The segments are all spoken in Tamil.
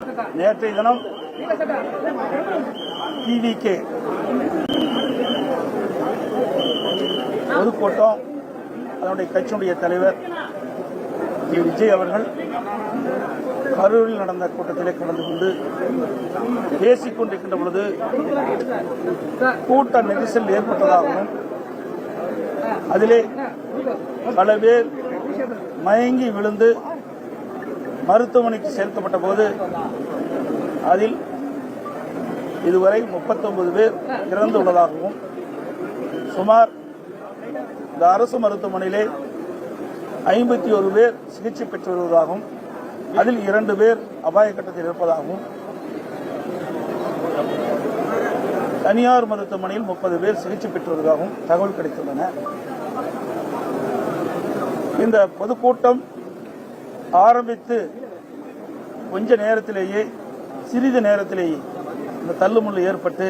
நேற்றைய தினம் டிவிகே பொதுக்கூட்டம் அதனுடைய கட்சியுடைய தலைவர் திரு விஜய் அவர்கள் கரூரில் நடந்த கூட்டத்திலே கலந்து கொண்டு பேசிக் கொண்டிருக்கின்ற பொழுது கூட்ட நெரிசல் ஏற்பட்டதாகவும் அதிலே பல பேர் மயங்கி விழுந்து மருத்துவமனைக்கு சேர்க்கப்பட்ட போது அதில் இதுவரை 39 பேர் இறந்துள்ளதாகவும் சுமார் இந்த அரசு மருத்துவமனையிலே ஐம்பத்தி ஒரு பேர் சிகிச்சை பெற்று வருவதாகவும் அதில் இரண்டு பேர் அபாய கட்டத்தில் இருப்பதாகவும் தனியார் மருத்துவமனையில் முப்பது பேர் சிகிச்சை பெற்று வருவதாகவும் தகவல் கிடைத்துள்ளன. இந்த பொதுக்கூட்டம் ஆரம்பித்து கொஞ்ச நேரத்திலேயே சிறிது நேரத்திலேயே இந்த தள்ளுமுள்ளு ஏற்பட்டு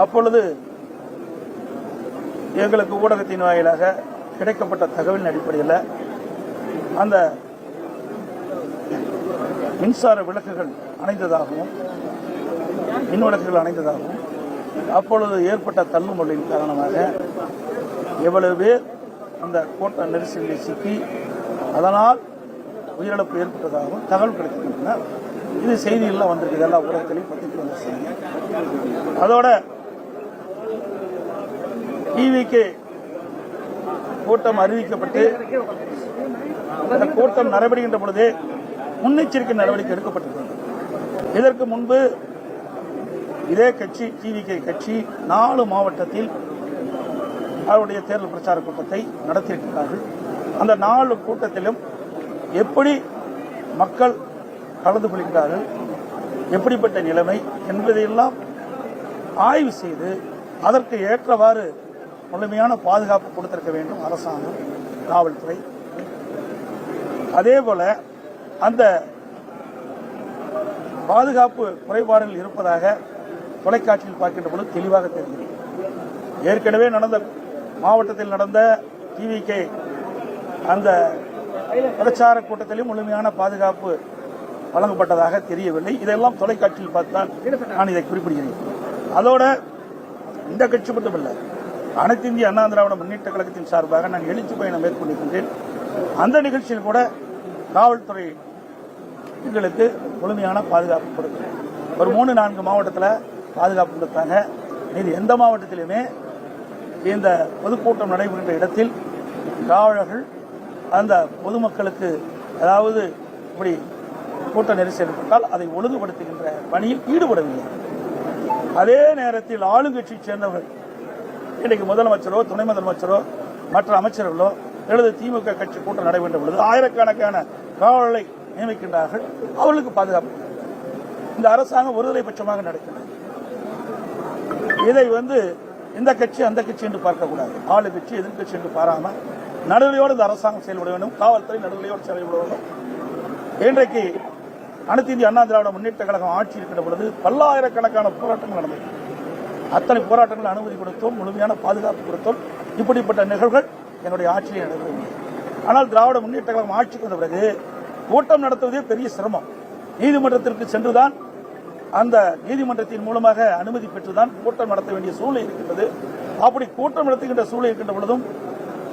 அப்பொழுது எங்களுக்கு ஊடகத்தின் வாயிலாக கிடைக்கப்பட்ட தகவலின் அடிப்படையில் அந்த மின்சார விளக்குகள் அணைந்ததாகவும் மின் விளக்குகள் அணைந்ததாகவும் அப்பொழுது ஏற்பட்ட தள்ளுமுள்ளின் காரணமாக எவ்வளவு பேர் அந்த கோட்ட நெரிசலில் சிக்கி அதனால் உயிரிழப்பு ஏற்பட்டதாகவும் தகவல் கிடைத்திருக்கின்றன. இது செய்திகள்லாம் வந்திருக்கு. எல்லா ஊடகத்திலையும் பத்திரிக்கை வந்த செய்தி. அதோட டிவிக்கு கூட்டம் அறிவிக்கப்பட்டு அந்த கூட்டம் நடைபெறுகின்ற பொழுதே முன்னெச்சரிக்கை நடவடிக்கை எடுக்கப்பட்டிருக்கிறது. இதற்கு முன்பு இதே கட்சி டிவிகே கட்சி நாலு மாவட்டத்தில் அவருடைய தேர்தல் பிரச்சார கூட்டத்தை நடத்தியிருக்கிறார்கள். அந்த நாலு கூட்டத்திலும் எப்படி மக்கள் கலந்து கொள்கிறார்கள் எப்படிப்பட்ட நிலைமை என்பதையெல்லாம் ஆய்வு செய்து அதற்கு ஏற்றவாறு முழுமையான பாதுகாப்பு கொடுத்திருக்க வேண்டும் அரசாங்கம் காவல்துறை. அதே போல அந்த பாதுகாப்பு குறைபாடுகள் இருப்பதாக தொலைக்காட்சியில் பார்க்கின்ற பொழுது தெளிவாக தெரிகிறது. ஏற்கனவே நடந்த மாவட்டத்தில் நடந்த டிவிகே அந்த பிரச்சார கூட்டத்திலும் முழுமையான பாதுகாப்பு வழங்கப்பட்டதாக தெரியவில்லை. இதெல்லாம் தொலைக்காட்சியில் பார்த்தால் நான் இதை குறிப்பிடுகிறேன். அதோட இந்த கட்சி மட்டுமல்ல அனைத்து இந்திய அண்ணா திராவிட முன்னேற்ற கழகத்தின் சார்பாக நான் எழுச்சி பயணம் மேற்கொண்டிருக்கின்றேன். அந்த நிகழ்ச்சியில் கூட காவல்துறை எங்களுக்கு முழுமையான பாதுகாப்பு கொடுக்கும் ஒரு மூணு நான்கு மாவட்டத்தில் பாதுகாப்பு கொடுத்தாங்க. இது எந்த மாவட்டத்திலுமே இந்த பொதுக்கூட்டம் நடைபெறுகின்ற இடத்தில் காவலர்கள் அந்த பொதுமக்களுக்கு அதாவது இப்படி கூட்ட நெரிசல் ஏற்பட்டால் அதை ஒழுங்குபடுத்துகின்ற பணியில் ஈடுபடவில்லை. அதே நேரத்தில் ஆளுங்கட்சியை சேர்ந்தவர்கள் இன்றைக்கு முதலமைச்சரோ துணை முதலமைச்சரோ மற்ற அமைச்சர்களோ அல்லது திமுக கட்சி கூட்டம் நடைபெற்ற பொழுது ஆயிரக்கணக்கான காவலை நியமிக்கின்றார்கள். அவர்களுக்கு பாதுகாப்பு இந்த அரசாங்கம் ஒருதலை பட்சமாக நடக்கின்றது இதை வந்து இந்த கட்சி அந்த கட்சி என்று பார்க்கக்கூடாது. ஆளு கட்சி எதிர்கட்சி என்று பாராமல் நடுநிலையோடு இந்த அரசாங்கம் செயல்பட வேண்டும். காவல்துறை நடுநிலையோடு செயல்பட வேண்டும். இன்றைக்கு அனைத்து இந்திய அண்ணா திராவிட முன்னேற்ற கழகம் ஆட்சி இருக்கின்ற பொழுது பல்லாயிரக்கணக்கான போராட்டங்கள் நடந்தது. அத்தனை போராட்டங்கள் அனுமதி கொடுத்தோம் முழுமையான பாதுகாப்பு கொடுத்தோம். இப்படிப்பட்ட நிகழ்வுகள் என்னுடைய ஆட்சியில் நடைபெறும் ஆனால் திராவிட முன்னேற்ற கழகம் ஆட்சிக்கு வந்த பிறகு கூட்டம் நடத்துவதே பெரிய சிரமம். நீதிமன்றத்திற்கு சென்றுதான் அந்த நீதிமன்றத்தின் மூலமாக அனுமதி பெற்றுதான் கூட்டம் நடத்த வேண்டிய சூழ்நிலை இருக்கின்றது. அப்படி கூட்டம் நடத்துகின்ற சூழ்நிலை இருக்கின்ற பொழுதும்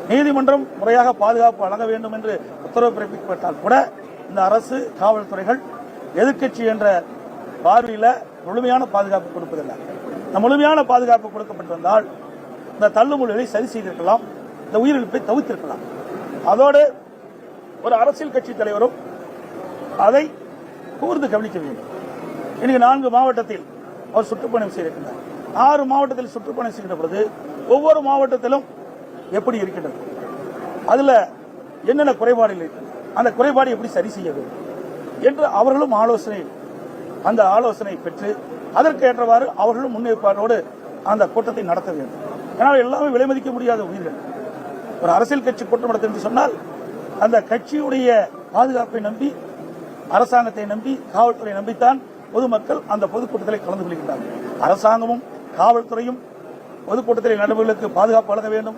நீதிமன்றம் முறையாக பாதுகாப்பு வழங்க வேண்டும் என்று உத்தரவு பிறப்பிக்கப்பட்டால் கூட இந்த அரசு காவல்துறைகள் எதிர்க்கட்சி என்ற பார்வையில் முழுமையான பாதுகாப்பு கொடுப்பதில்லை. இந்த முழுமையான பாதுகாப்பு கொடுக்கப்பட்டிருந்தால் இந்த தள்ளுமுள்ளுகளை சரி செய்திருக்கலாம் இந்த உயிரிழப்பை தவிர்த்திருக்கலாம். அதோடு ஒரு அரசியல் கட்சி தலைவரும் அதை கூர்ந்து கவனிக்க வேண்டும். இன்னைக்கு நான்கு மாவட்டத்தில் அவர் சுற்றுப்பயணம் செய்திருக்கிறார் ஆறு மாவட்டத்தில் சுற்றுப்பயணம் செய்கின்ற பொழுது ஒவ்வொரு மாவட்டத்திலும் எப்படி இருக்கின்றது? அதுல என்னென்ன குறைபாடுகள் இருக்கிறது அந்த குறைபாடு எப்படி சரி செய்ய வேண்டும்? என்று அவர்களும் ஆலோசனை அந்த ஆலோசனை பெற்று அதற்கு ஏற்றவாறு அவர்களும் முன்னேற்பாட்டோடு அந்த கூட்டத்தை நடத்த வேண்டும். ஏன்னா எல்லாமே விலை மதிக்க முடியாத உயிர்கள். ஒரு அரசியல் கட்சி கூட்டம் நடத்த என்று சொன்னால் அந்த கட்சியுடைய பாதுகாப்பை நம்பி அரசாங்கத்தை நம்பி காவல்துறை நம்பித்தான் பொதுமக்கள் அந்த பொதுக்கூட்டத்தில் கலந்து கொள்கின்றார்கள். அரசாங்கமும் காவல்துறையும் பொதுக்கூட்டத்தில் நடுவர்களுக்கு பாதுகாப்பு வழங்க வேண்டும்.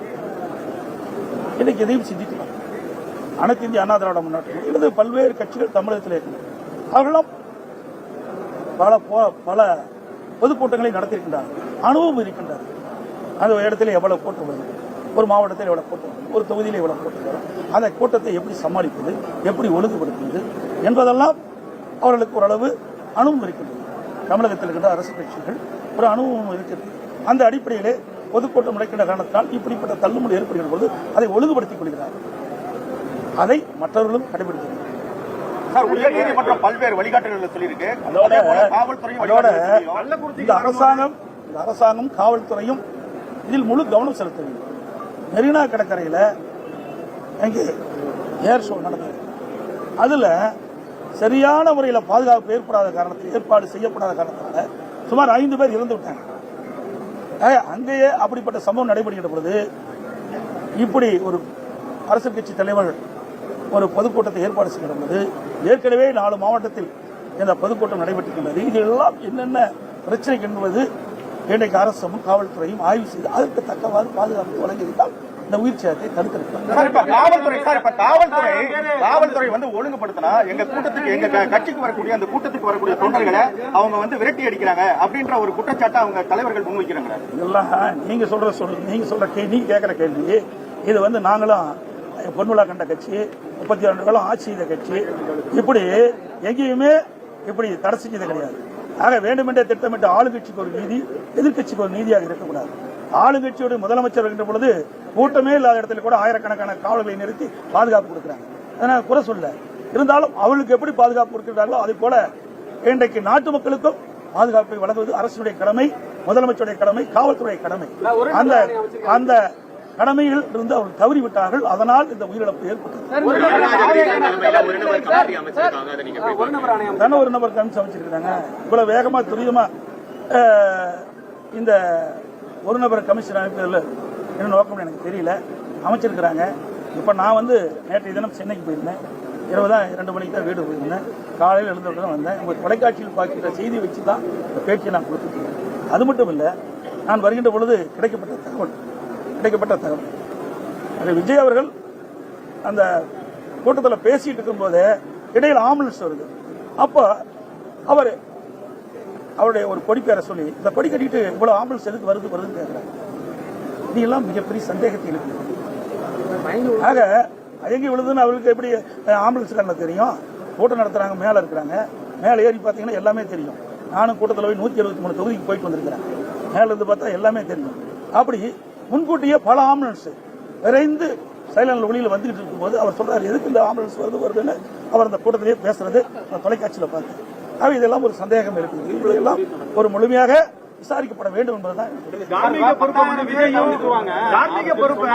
இன்னைக்கு எதையும் சிந்திக்கலாம். அனைத்து இந்திய அண்ணா திராவிட முன்னேற்றம் இடது பல்வேறு கட்சிகள் தமிழகத்தில் இருக்கின்றன அவர்களும் பல பல பொதுக்கூட்டங்களை நடத்தியிருக்கின்றார்கள் அனுபவம் இருக்கின்றது அந்த இடத்துல எவ்வளவு கூட்டம் வருது? ஒரு மாவட்டத்தில் எவ்வளவு கூட்டம் வரும் ஒரு தொகுதியில் எவ்வளவு கூட்டம் வரும் அந்த கூட்டத்தை எப்படி சமாளிப்பது? எப்படி ஒழுங்குபடுத்துவது? என்பதெல்லாம் அவர்களுக்கு ஓரளவு அனுபவம் இருக்கின்றது. தமிழகத்தில் இருக்கின்ற அரசு கட்சிகள் ஒரு அனுபவம் இருக்கிறது. அந்த அடிப்படையிலே பொதுக்கூட்டம் நடக்கின்ற காரணத்தால் இப்படிப்பட்ட தள்ளுமுடி ஏற்படுகிற பொழுது அதை ஒழுங்குபடுத்திக் கொள்கிறார்கள் அதை மற்றவர்களும் கடைபிடிக்க வேண்டும் சார் உயர் நீதிமன்றம் பல்வேறு வழிகாட்டுதல்களை சொல்லியிருக்கு. இந்த அரசாங்கம் இந்த அரசாங்கம் காவல்துறையும் இதில் முழு கவனம் செலுத்த வேண்டும். மெரினா கடற்கரையில் அங்கே ஏர் ஷோ நடந்தது. அதுல சரியான முறையில் பாதுகாப்பு ஏற்படாத காரணத்தில் ஏற்பாடு செய்யப்படாத காரணத்தினால சுமார் ஐந்து பேர் இறந்து விட்டாங்க. அங்கேயே அப்படிப்பட்ட சம்பவம் நடைபெறுகின்ற பொழுது இப்படி ஒரு அரசியல் கட்சி தலைவர் ஒரு பொதுக்கூட்டத்தை ஏற்பாடு செய்கிற பொழுது ஏற்கனவே நாலு மாவட்டத்தில் இந்த பொதுக்கூட்டம் நடைபெற்றிருக்கின்றது. இதெல்லாம் என்னென்ன பிரச்சனை என்பது இன்றைக்கு அரசும் காவல்துறையும் ஆய்வு செய்து அதற்கு தக்கவாறு பாதுகாப்பு வழங்கியிருந்தால் இந்த உயிர் சேதத்தை தடுத்திருக்கலாம் காவல்துறை சார் இப்ப காவல்துறை காவல்துறை வந்து ஒழுங்குபடுத்தினா எங்க கூட்டத்துக்கு எங்க கட்சிக்கு வரக்கூடிய அந்த கூட்டத்துக்கு வரக்கூடிய தொண்டர்களை அவங்க வந்து விரட்டி அடிக்கிறாங்க அப்படின்ற ஒரு குற்றச்சாட்டை அவங்க தலைவர்கள் முன்வைக்கிறாங்க. இதெல்லாம் நீங்க சொல்ற சொல்லு நீங்க சொல்ற கேள்வி நீங்க கேட்கிற கேள்வி. இது வந்து நாங்களும் பொன்விழா கண்ட கட்சி முப்பத்தி ரெண்டு காலம் ஆட்சி செய்த கட்சி. இப்படி எங்கேயுமே இப்படி தடை செஞ்சது கிடையாது. ஆக வேண்டுமென்றே திட்டமிட்ட ஆளுங்கட்சிக்கு ஒரு நீதி எதிர்க்கட்சிக்கு ஒரு நீதியாக இருக்கக்கூடாது. ஆளுங்கட்சியோட முதலமைச்சர் வருகின்ற பொழுது கூட்டமே இல்லாத இடத்துல கூட ஆயிரக்கணக்கான காவலர்களை நிறுத்தி பாதுகாப்பு கொடுக்குறாங்க. குறை சொல்ல. இருந்தாலும் அவர்களுக்கு எப்படி பாதுகாப்பு கொடுக்கிறார்களோ அதே போல இன்றைக்கு நாட்டு மக்களுக்கும் பாதுகாப்பை வழங்குவது அரசுடைய கடமை முதலமைச்சருடைய கடமை காவல்துறை கடமை. அந்த அந்த கடமையில் இருந்து அவர்கள் தவறிவிட்டார்கள். அதனால் இந்த உயிரிழப்பு ஏற்பட்டது. தானே ஒரு நபர் கமிச்சு அமைச்சிருக்கிறாங்க இவ்வளவு வேகமா துரிதமா இந்த ஒரு நபர் கமிஷன் அமைப்பதில் என்ன நோக்கம்னு எனக்கு தெரியல. அமைச்சிருக்கிறாங்க. இப்போ நான் வந்து நேற்றைய தினம் சென்னைக்கு போயிருந்தேன். இரவு தான் இரண்டு மணிக்கு தான் வீடு போயிருந்தேன். காலையில் எழுந்தவுடனே வந்தேன். உங்கள் தொலைக்காட்சியில் பார்க்கிற செய்தி வச்சு தான் இந்த பேச்சை நான் கொடுத்துருக்கேன். அது மட்டும் இல்லை நான் வருகின்ற பொழுது கிடைக்கப்பட்ட தகவல் கிடைக்கப்பட்ட தகவல். அது விஜய் அவர்கள் அந்த கூட்டத்தில் பேசிட்டு இருக்கும்போது இடையில் ஆம்புலன்ஸ் வருது. அப்போ அவர் அவருடைய ஒரு கொடி பேரை சொல்லி இந்த கொடி கட்டிட்டு இவ்வளவு ஆம்புலன்ஸ் எதுக்கு வருது வருதுன்னு கேட்கிறாங்க இதெல்லாம் மிகப்பெரிய சந்தேகத்தை இருக்கு ஆக எங்கே விழுதுன்னு அவருக்கு எப்படி ஆம்புலன்ஸ் ஆம்புலன்ஸ்காரங்க தெரியும்? கூட்டம் நடத்துறாங்க மேல இருக்கிறாங்க. மேல ஏறி பார்த்தீங்கன்னா எல்லாமே தெரியும். நானும் கூட்டத்தில் போய் நூத்தி எழுபத்தி மூணு தொகுதிக்கு போயிட்டு வந்திருக்கிறேன். மேல இருந்து பார்த்தா எல்லாமே தெரியும். அப்படி முன்கூட்டியே பல ஆம்புலன்ஸ் விரைந்து சைலண்ட் ஒளியில் வந்துகிட்டு இருக்கும்போது அவர் சொல்றாரு எதுக்கு இந்த ஆம்புலன்ஸ் வருது வருதுன்னு? அவர் அந்த கூட்டத்திலேயே பேசுறது நான் தொலைக்காட்சியில் பார்த்தேன். ஆக இதெல்லாம் ஒரு சந்தேகம் இருக்குது. இதெல்லாம் ஒரு முழுமையாக விசாரிக்கப்பட வேண்டும் என்பதுதான் தார்மீக பொறுப்பு.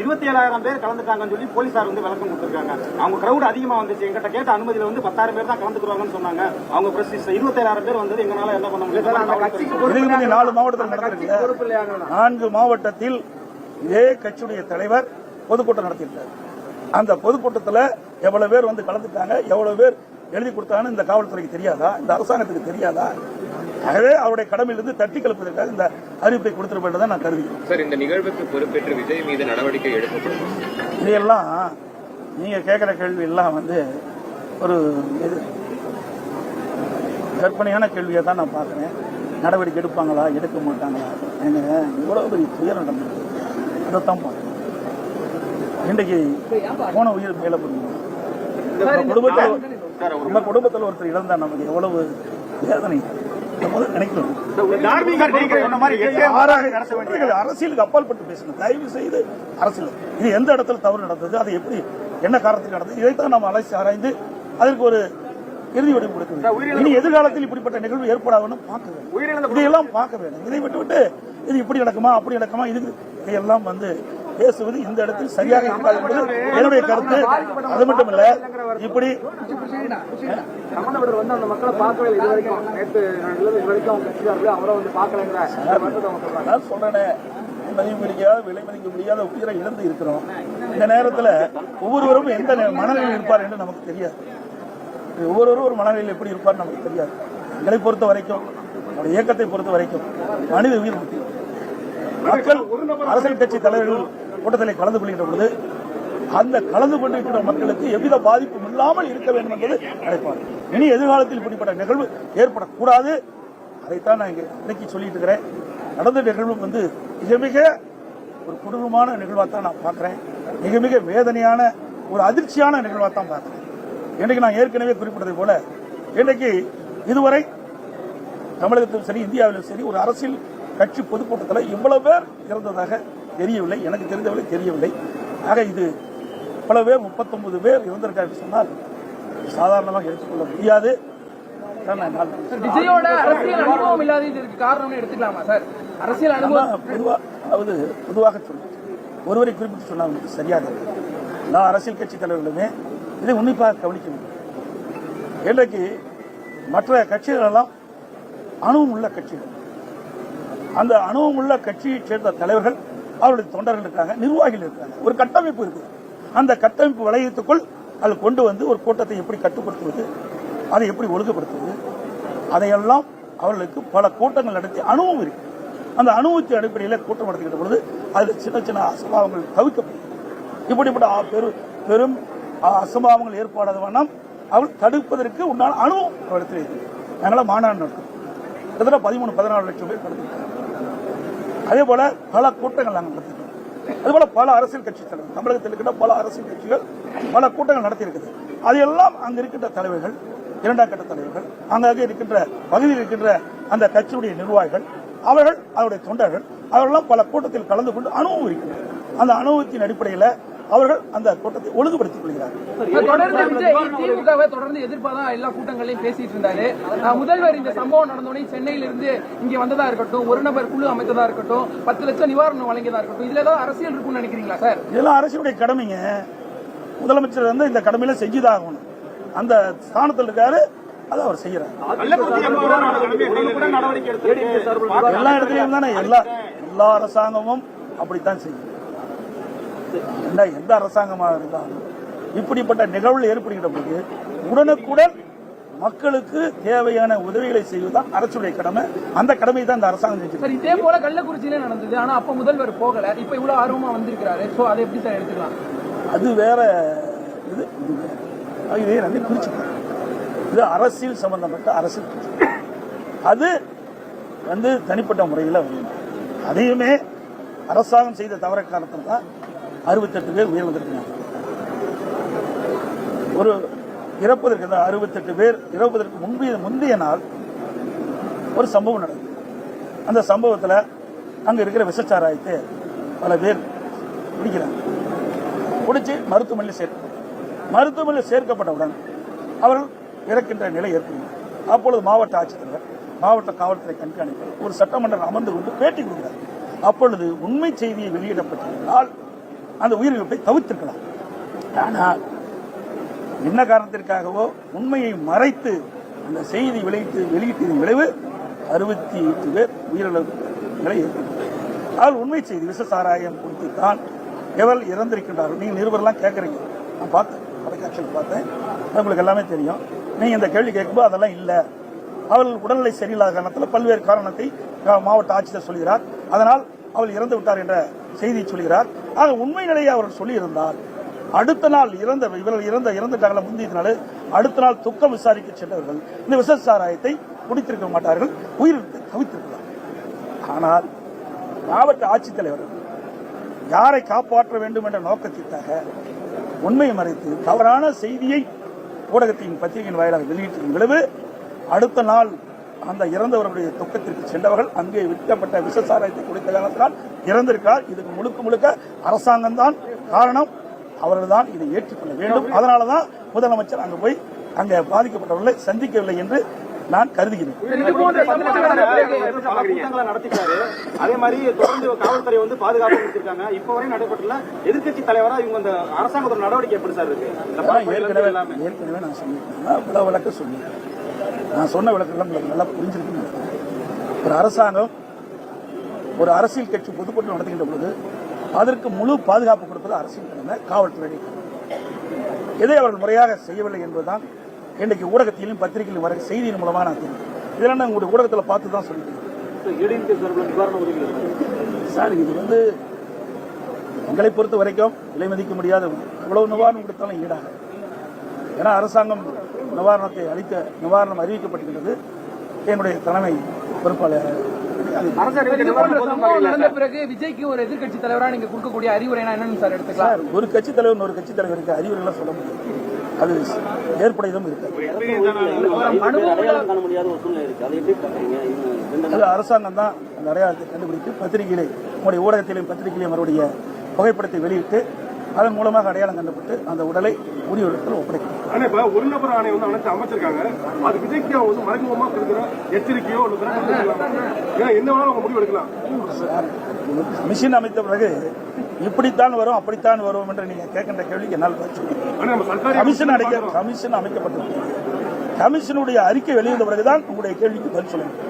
இருபத்தி ஏழாயிரம் பேர் கலந்துட்டாங்கன்னு சொல்லி போலீசார் வந்து விளக்கம் கொடுத்திருக்காங்க. அவங்க கிரௌட் அதிகமா வந்துச்சு. எங்கிட்ட கேட்ட அனுமதியில வந்து பத்தாயிரம் பேர் தான் கலந்துக்குவாங்கன்னு சொன்னாங்க. அவங்க பிரஸ் இருபத்தி ஏழாயிரம் பேர் வந்து எங்களால என்ன பண்ண முடியும்? நாலு மாவட்டத்தில் நடந்திருக்கு நான்கு மாவட்டத்தில் இதே கட்சியுடைய தலைவர் பொதுக்கூட்டம் நடத்தியிருக்காரு. அந்த பொதுக்கூட்டத்தில் எவ்வளவு பேர் வந்து கலந்துட்டாங்க எவ்வளவு பேர் எழுதி கொடுத்தாங்கன்னு இந்த காவல்துறைக்கு தெரியாதா? இந்த அரசாங்கத்துக்கு தெரியாதா? ஆகவே அவருடைய கடமையிலிருந்து தட்டி கலப்பதற்காக இந்த அறிவிப்பை கொடுத்திருப்பதை நான் கருதுகிறேன். சார் இந்த நிகழ்வுக்கு பொறுப்பேற்று விஜய் மீது நடவடிக்கை எடுக்கப்படும்? இதையெல்லாம் நீங்க கேட்கிற கேள்வி எல்லாம் வந்து ஒரு இது கற்பனையான கேள்வியை தான் நான் பார்க்குறேன். நடவடிக்கை எடுப்பாங்களா எடுக்க மாட்டாங்களா? ஏங்க இவ்வளவு பெரிய துயரம் நடந்தது அதைத்தான் பார்க்கணும் இன்றைக்கு போன உயிர் மேல புரியும் நம்ம நம்ம குடும்பத்தில் ஒருத்தர் இழந்தா நமக்கு எவ்வளவு வேதனை. நினைக்கணும். அரசியலுக்கு அப்பாற்பட்டு பேசணும் தயவு செய்து அரசியல். இது எந்த இடத்துல தவறு நடந்தது அது எப்படி என்ன காரணத்துக்கு நடந்தது இதைத்தான் நாம் அலசி ஆராய்ந்து அதற்கு ஒரு இறுதி வடிவம் கொடுக்க வேண்டும். இனி எதிர்காலத்தில் இப்படிப்பட்ட நிகழ்வு ஏற்படாதுன்னு பார்க்க வேண்டும். இதையெல்லாம் பார்க்க வேண்டும். இதை விட்டு விட்டு இது இப்படி நடக்குமா அப்படி நடக்குமா இது இதையெல்லாம் வந்து பேசுவது இந்த இடத்தில் சரியாக இருக்காது என்பது என்னுடைய கருத்து. அது மட்டும் இல்ல. இப்படி நான் சொல்றேனே மதிக்க முடியாத விலை மதிக்க முடியாத உயிரை இழந்து இருக்கிறோம். இந்த நேரத்துல ஒவ்வொருவரும் எந்த மனநிலையில் இருப்பார் என்று நமக்கு தெரியாது. ஒவ்வொருவரும் ஒரு மனநிலையில் எப்படி இருப்பார் நமக்கு தெரியாது. எங்களை பொறுத்த வரைக்கும் நம்முடைய இயக்கத்தை பொறுத்த வரைக்கும் மனித உயிர் மக்கள் அரசியல் கட்சி தலைவர்கள் கூட்டத்தில் கலந்து கொள்கின்ற பொழுது அந்த கலந்து கொண்டிருக்கிற மக்களுக்கு எவ்வித பாதிப்பும் இல்லாமல் இருக்க வேண்டும் என்பது நினைப்பார். இனி எதிர்காலத்தில் இப்படிப்பட்ட நிகழ்வு ஏற்படக்கூடாது. அதைத்தான் நான் இங்கே இன்னைக்கு சொல்லிட்டு இருக்கிறேன். நடந்த நிகழ்வும் வந்து மிக மிக ஒரு கொடூரமான நிகழ்வாக தான் நான் பார்க்குறேன். மிக மிக வேதனையான ஒரு அதிர்ச்சியான நிகழ்வாக தான் பார்க்குறேன். இன்றைக்கு நான் ஏற்கனவே குறிப்பிட்டது போல இன்றைக்கு இதுவரை தமிழகத்திலும் சரி இந்தியாவிலும் சரி ஒரு அரசியல் கட்சி பொதுக்கூட்டத்தில் இவ்வளவு பேர் இறந்ததாக தெரியவில்லை. எனக்கு தெரிந்தவரை தெரியவில்லை. ஆக இது இவ்வளவு பேர் முப்பத்தொன்பது பேர் இறந்திருக்காங்க சொன்னால் சாதாரணமாக எடுத்துக்கொள்ள முடியாது. நான் அனுபவம் அனுபவம் அதாவது பொதுவாக சொல்றேன் ஒருவரை குறிப்பிட்டு சொன்னால் சரியாக. எல்லா அரசியல் கட்சி தலைவர்களுமே இதை உன்னிப்பாக கவனிக்க வேண்டும். இன்றைக்கு மற்ற கட்சிகள் எல்லாம் அணுவும் உள்ள கட்சிகள். அந்த அணுவும் உள்ள கட்சியைச் சேர்ந்த தலைவர்கள் அவருடைய தொண்டர்கள் இருக்காங்க நிர்வாகிகள் இருக்காங்க. ஒரு கட்டமைப்பு இருக்குது அந்த கட்டமைப்பு வளையத்துக்குள் அது கொண்டு வந்து ஒரு கூட்டத்தை எப்படி கட்டுப்படுத்துவது அதை எப்படி ஒழுங்குபடுத்துவது அதையெல்லாம் அவர்களுக்கு பல கூட்டங்கள் நடத்தி அனுபவம் இருக்கு. அந்த அனுபவத்தின் அடிப்படையில் கூட்டம் நடத்துகின்ற பொழுது அதில் சின்ன சின்ன அசம்பாவங்கள் தவிர்க்கப்படும். இப்படிப்பட்ட ஆ- பெரு பெரும் அசம்பாவங்கள் ஏற்பாடாத வண்ணம் அவள் தடுப்பதற்கு உண்டான அனுபவம் அவர் இருக்கு. அதனால மாநாடு நடக்கும். கிட்டத்தட்ட பதிமூணு பதினாலு லட்சம் பேர் கலந்துருக்காங்க. அதே போல பல கூட்டங்கள் நாங்கள் நடத்திருக்கோம். அதே போல பல அரசியல் கட்சி தலைவர் தமிழகத்தில் இருக்கின்ற பல அரசியல் கட்சிகள் பல கூட்டங்கள் நடத்தியிருக்குது. அதையெல்லாம் அங்கு இருக்கின்ற தலைவர்கள் இரண்டாம் கட்ட தலைவர்கள் அங்கங்கே இருக்கின்ற பகுதியில் இருக்கின்ற அந்த கட்சியுடைய நிர்வாகிகள் அவர்கள் அவருடைய தொண்டர்கள் அவர்களெல்லாம் பல கூட்டத்தில் கலந்து கொண்டு அனுபவம் இருக்கிறது அந்த அனுபவத்தின் அடிப்படையில் அவர்கள் அந்த கூட்டத்தை ஒழுங்குபடுத்திக் கொள்கிறார்கள் தொடர்ந்து எதிர்ப்பாதான் எல்லா கூட்டங்களையும் பேசிட்டு இருந்தாரு. முதல்வர் இந்த சம்பவம் நடந்தோடனே சென்னையில இருந்து இங்க வந்ததா இருக்கட்டும் ஒரு நபர் குழு அமைத்ததா இருக்கட்டும் பத்து லட்சம் நிவாரணம் வழங்கியதா இருக்கட்டும் இதுல ஏதாவது அரசியல் இருக்கும்னு நினைக்கிறீங்களா சார்? இதெல்லாம் அரசுடைய கடமைங்க. முதலமைச்சர் வந்து இந்த கடமையில செஞ்சுதான் ஆகணும் அந்த ஸ்தானத்தில் இருக்காரு அதை அவர் செய்யறாரு. எல்லா இடத்துலயும் தானே எல்லா எல்லா அரசாங்கமும் அப்படித்தான் செய்யும். எல்லா எந்த அரசாங்கமாக இருந்தாலும் இப்படிப்பட்ட நிகழ்வுகள் ஏற்படுகின்ற போது உடனுக்குடன் மக்களுக்கு தேவையான உதவிகளை செய்வதுதான் அரசுடைய கடமை. அந்த கடமை தான் இந்த அரசாங்கம் செஞ்சு சார் இதே போல கள்ளக்குறிச்சியில நடந்தது. ஆனா அப்ப முதல்வர் போகல. இப்ப இவ்வளவு ஆர்வமா வந்திருக்காரு சோ அதை எப்படி சார் எடுத்துக்கலாம்? அது வேற இது இது வேற. அது இதே அரசியல் சம்பந்தப்பட்ட அரசியல். அது வந்து தனிப்பட்ட முறையில் அதையுமே அரசாங்கம் செய்த தவற காரணத்தில் தான் அறுபத்தெட்டு பேர் உயிரிழந்திருக்கிறாங்க ஒரு இறப்பதற்கு தான் அறுபத்தெட்டு பேர் இறப்பதற்கு முந்தைய முந்தைய நாள் ஒரு சம்பவம் நடந்தது. அந்த சம்பவத்தில் அங்க இருக்கிற விசச்சாராயத்தை பல பேர் பிடிக்கிறாங்க பிடிச்சி மருத்துவமனையில் சேர்க்க மருத்துவமனையில் சேர்க்கப்பட்டவுடன் அவர்கள் இறக்கின்ற நிலை ஏற்படுகிறது அப்பொழுது மாவட்ட ஆட்சித்தலைவர் மாவட்ட காவல்துறை கண்காணிப்பு ஒரு சட்டமன்றம் அமர்ந்து கொண்டு பேட்டி கொடுக்கிறார் அப்பொழுது உண்மை செய்தியை வெளியிடப்பட்டிருந்தால் அந்த உயிரிழப்பை தவிர்த்திருக்கலாம் ஆனால் என்ன காரணத்திற்காகவோ உண்மையை மறைத்து அந்த செய்தி வெளியிட்டு வெளியிட்டதன் விளைவு அறுபத்தி எட்டு பேர் உயிரிழப்புகளை நிலை ஏற்பட்டது அதில் உண்மை செய்தி விஷ சாராயம் குறித்து தான் எவர் இறந்திருக்கின்றார்கள் நீங்கள் நிருபர்லாம் கேட்குறீங்க. நான் பார்த்தேன் தொலைக்காட்சியில் பார்த்தேன். உங்களுக்கு எல்லாமே தெரியும். நீங்கள் இந்த கேள்வி கேட்கும்போது அதெல்லாம் இல்லை. அவர்கள் உடல்நிலை சரியில்லாத காரணத்தில் பல்வேறு காரணத்தை மாவட்ட ஆட்சியர் சொல்கிறார். அதனால் அவள் இறந்து விட்டார் என்ற செய்தியை சொல்கிறார். ஆக உண்மை நிலையை அவர் சொல்லியிருந்தால் அடுத்த நாள் இறந்த இவர்கள் இறந்த இறந்துட்டாங்கள முந்தியதுனால அடுத்த நாள் துக்கம் விசாரிக்க சென்றவர்கள் இந்த விச சாராயத்தை குடித்திருக்க மாட்டார்கள் உயிர் தவித்திருக்கலாம் ஆனால் மாவட்ட ஆட்சித்தலைவர் யாரை காப்பாற்ற வேண்டும் என்ற நோக்கத்திற்காக உண்மையை மறைத்து தவறான செய்தியை ஊடகத்தின் பத்திரிகையின் வாயிலாக வெளியிட்டதன் விளைவு அடுத்த நாள் அந்த இறந்தவருடைய துக்கத்திற்கு சென்றவர்கள் அங்கே விற்கப்பட்ட விஷசாராயத்தை குடித்த காரணத்தினால் இறந்திருக்கிறார். இதுக்கு முழுக்க முழுக்க அரசாங்கம் தான் காரணம். அவர்கள் தான் இதை ஏற்றுக்கொள்ள வேண்டும். அதனால தான் முதலமைச்சர் அங்கு போய் அங்கே பாதிக்கப்பட்டவர்களை சந்திக்கவில்லை என்று நான் கருதுகிறேன். அதே மாதிரி தொடர்ந்து காவல்துறை வந்து பாதுகாப்பு கொடுத்திருக்காங்க. இப்ப வரை நடைபெற்றல எதிர்க்கட்சி தலைவரா இவங்க அந்த அரசாங்கத்தோட நடவடிக்கை எப்படி சார் இருக்கு? ஏற்கனவே நான் நான் பல விளக்க சொல்லியிருக்கேன். நான் சொன்ன விளக்கெல்லாம் உங்களுக்கு நல்லா புரிஞ்சிருக்குன்னு. ஒரு அரசாங்கம் ஒரு அரசியல் கட்சி பொதுக்கூட்டம் நடத்துகின்ற பொழுது அதற்கு முழு பாதுகாப்பு கொடுப்பது அரசியல் கடமை காவல்துறை இதை அவர்கள் முறையாக செய்யவில்லை என்பதுதான் இன்றைக்கு ஊடகத்திலும் பத்திரிகையிலும் வர செய்தியின் மூலமாக நான் தெரியும் இதெல்லாம் நான் உங்களுடைய ஊடகத்தில் பார்த்து தான் சொல்லியிருக்கேன். சார் இது வந்து எங்களை பொறுத்த வரைக்கும் விலை மதிக்க முடியாத. எவ்வளவு நிவாரணம் கொடுத்தாலும் ஈடாக ஏன்னா அரசாங்கம் நிவாரணத்தை அளித்த நிவாரணம் அறிவிக்கப்பட்டிருக்கிறது. என்னுடைய தலைமை பொறுப்பாளர் விஜய்க்கு ஒரு எதிர்க்கட்சி தலைவரா நீங்க கொடுக்கக்கூடிய அறிவுரைனா என்னன்னு சார் எடுத்துக்கலாம். சார் ஒரு கட்சி தலைவர் ஒரு கட்சி தலைவருக்கு அறிவுரைலாம் சொல்ல முடியும் அது ஏற்புடையதும் இருக்கு அடையாளம் காண முடியாத ஒரு சூழ்நிலை இருக்கு. அதை எப்படி பாக்குறீங்க? இவங்க அது அரசாங்கம் தான் அந்த அடையாளத்தை கண்டுபிடித்து பத்திரிகையிலே உங்களுடைய ஊடகத்திலையும் பத்திரிகையிலையும் அவருடைய புகைப்படத்தை வெளியிட்டு அதன் மூலமாக அடையாளம் கண்டுபிட்டு அந்த உடலை உரியவர்கள் ஒப்படைக்கும். ஆனா இப்ப ஒரு நபர் ஆணையம் வந்து அனைத்து அமைச்சிருக்காங்க. அது விஜய்க்கு வந்து மறைமுகமா கொடுக்குற எச்சரிக்கையோ ஒரு ஏன்னா என்ன வேணாலும் அவங்க முடிவு எடுக்கலாம். மிஷின் அமைத்த பிறகு இப்படித்தான் வரும் அப்படித்தான் வரும் என்று நீங்க கேட்கின்ற கேள்விக்கு என்னால் கமிஷன் அடைக்க கமிஷன் அமைக்கப்பட்டிருக்கிறது கமிஷனுடைய அறிக்கை வெளியிட்ட பிறகுதான் உங்களுடைய கேள்விக்கு பதில் சொல்ல முடியும்.